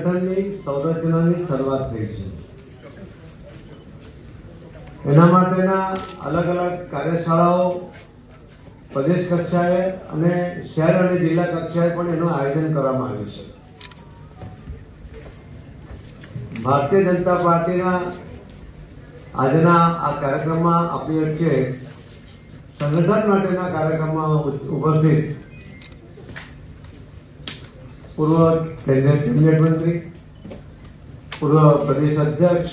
સંગઠનની સંરચનાની શરૂઆત થઈ છે. એના માટેના અલગ અલગ કાર્યશાળાઓ પ્રદેશ કક્ષાએ અને શહેર અને જિલ્લા કક્ષાએ પણ એનું આયોજન કરવામાં આવ્યું છે. ભારતીય જનતા પાર્ટીના આજના આ કાર્યક્રમમાં આપણી વચ્ચે સંગઠન માટેના કાર્યક્રમમાં ઉપસ્થિત પૂર્વ કેબિનેટ મંત્રી, પૂર્વ પ્રદેશ અધ્યક્ષ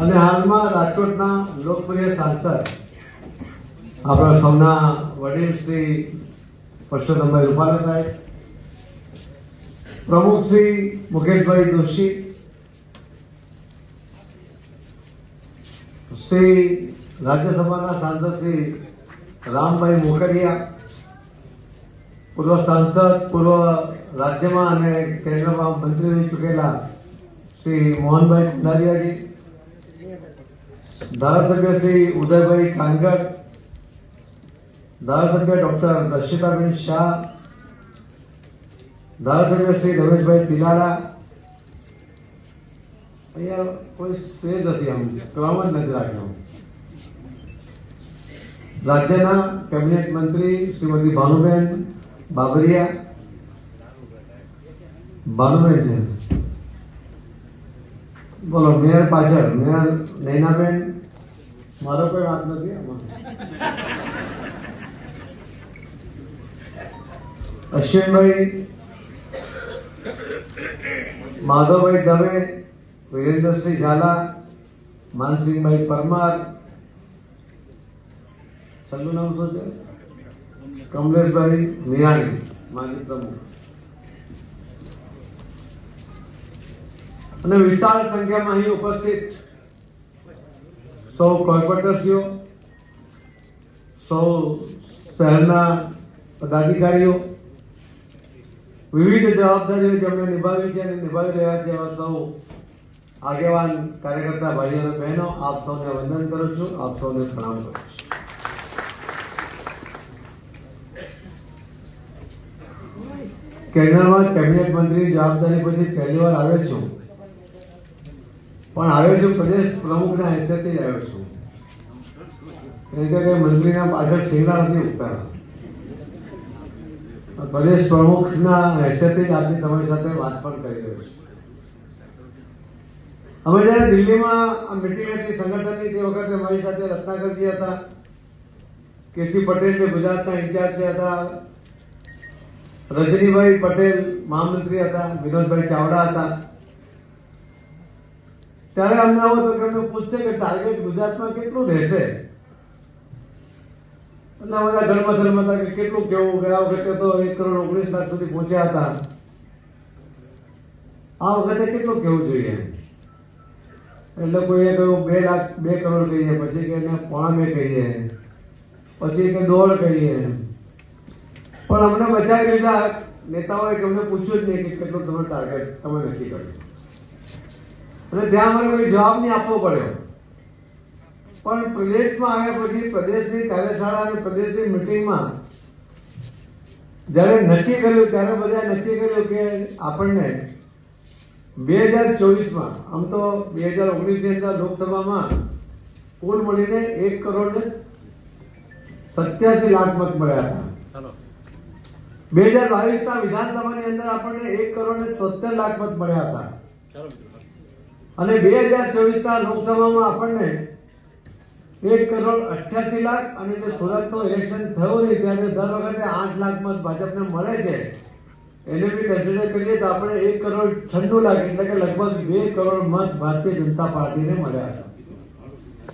અને હાલમાં રાજકોટના લોકપ્રિય સાંસદ આપણા સૌના વડીલ શ્રી પરસોત્તમભાઈ રૂપાલા સાહેબ, પ્રમુખ શ્રી મુકેશભાઈ જોશી શ્રી રાજ્યસભાના સાંસદ શ્રી રામભાઈ મોકરિયા, પૂર્વ સાંસદ, પૂર્વ રાજ્યમાં અને કેન્દ્રમાં મંત્રી રહી ચૂકેલા શ્રી મોહનભાઈ કુંડારિયાજી ધારાસભ્ય શ્રી ઉદયભાઈ કાનગડ, ધારાસભ્ય ડોક્ટર દર્શિતાબેન શાહ, ધારાસભ્ય શ્રી રમેશભાઈ તિલાડા. અહીંયા કોઈ સે નથી આમ કરવામાં જ નથી રાખ્યો રાજ્યના કેબિનેટ મંત્રી શ્રીમતી ભાનુબેન બાબરિયા ભાનુબેન છે બોલો મેયર પાછળ મેયર નૈનાબેન મારો કોઈ વાત નથી આમાં અશ્વિનભાઈ માધવભાઈ દવે વિરેન્દ્રસિંહ ઝાલા માનસિંહભાઈ પરમાર છેલ્લું નામ શું છે કમલેશભાઈ નિરાણી માજી પ્રમુખ અને વિશાળ સંખ્યામાં અહીં ઉપસ્થિત સૌ કોર્પોરેટરશ્રીઓ સૌ શહેરના પદાધિકારીઓ, વિવિધ જવાબદારીઓ જેમણે નિભાવી છે અને નિભાવી રહ્યા છે એવા સૌ આગેવાન કાર્યકર્તા ભાઈઓ અને બહેનો, આપ સૌને વંદન કરું છું, આપ સૌને પ્રણામ કરું છું. કેન્દ્રમાં કેબિનેટ મંત્રી જવાબદારી પછી પહેલી વાર આવ્યો છું. પણ આવ્યો પ્રદેશ પ્રમુખના હેસિયતથી જ આવ્યો છું. એટલે કે મંત્રીના પાછળ છેલ્લા નથી ઉગતા પ્રદેશ પ્રમુખના હેસિયતથી જ આજની તમારી સાથે વાત પણ કરી રહ્યો છું. અમે જ્યારે દિલ્હીમાં આ મિટિંગ હતી, સંગઠનની તે વખતે અમારી સાથે રત્નાકરજી હતા, કેસી પટેલ જે ગુજરાતના ઇન્ચાર્જ હતા, રજનીભાઈ પટેલ મહામંત્રી હતા, વિનોદભાઈ ચાવડા હતા ત્યારે અમને આવો તો પૂછશે કે ટાર્ગેટ ગુજરાતમાં કેટલું રહેશે? એટલા બધા ધર્મ ધર્મ હતા કે કેટલું કેવું ગયા વખતે તો એક કરોડ ઓગણીસ લાખ સુધી પહોંચ્યા હતા. આ વખતે કેટલું કેવું જોઈએ? એટલે કોઈએ કહ્યું, બે લાખ, બે કરોડ કહીએ, પછી કે એને પોણા કહીએ, પછી કે દોઢ કહીએ. પણ અમને બચાવી લીધા. નેતાઓએ કે અમને પૂછ્યું જ નહીં કે કેટલું તમે ટાર્ગેટ તમે નક્કી કર્યું. અને ત્યાં મને કોઈ જવાબ નહીં આપવો પડ્યો. પણ પ્રદેશમાં આવ્યા પછી પ્રદેશની કાર્યશાળા અને પ્રદેશની મિટિંગમાં જ્યારે નક્કી કર્યું ત્યારે બધા નક્કી કર્યું કે આપણને બે હજાર ચોવીસમાં આમ તો બે હજાર ઓગણીસની અંદર લોકસભામાં કુલ મળીને એક કરોડ સત્યાસી લાખ મત મળ્યા હતા. બે હજાર બાવીસના વિધાનસભાની અંદર આપણને એક કરોડ ને તોતેર લાખ મત મળ્યા હતા. અને બે હજાર ચોવીસના લોકસભામાં આપણને એક કરોડ અઠ્યાસી લાખ અને જે સુરતનું ઇલેક્શન થયું નહીં ત્યારે દર વખતે આઠ લાખ મત ભાજપને મળે છે. એને બી કન્સિડર કરીએ તો આપણે એક કરોડ છન્નું લાખ એટલે કે લગભગ બે કરોડ મત ભારતીય જનતા પાર્ટીને મળ્યા હતા.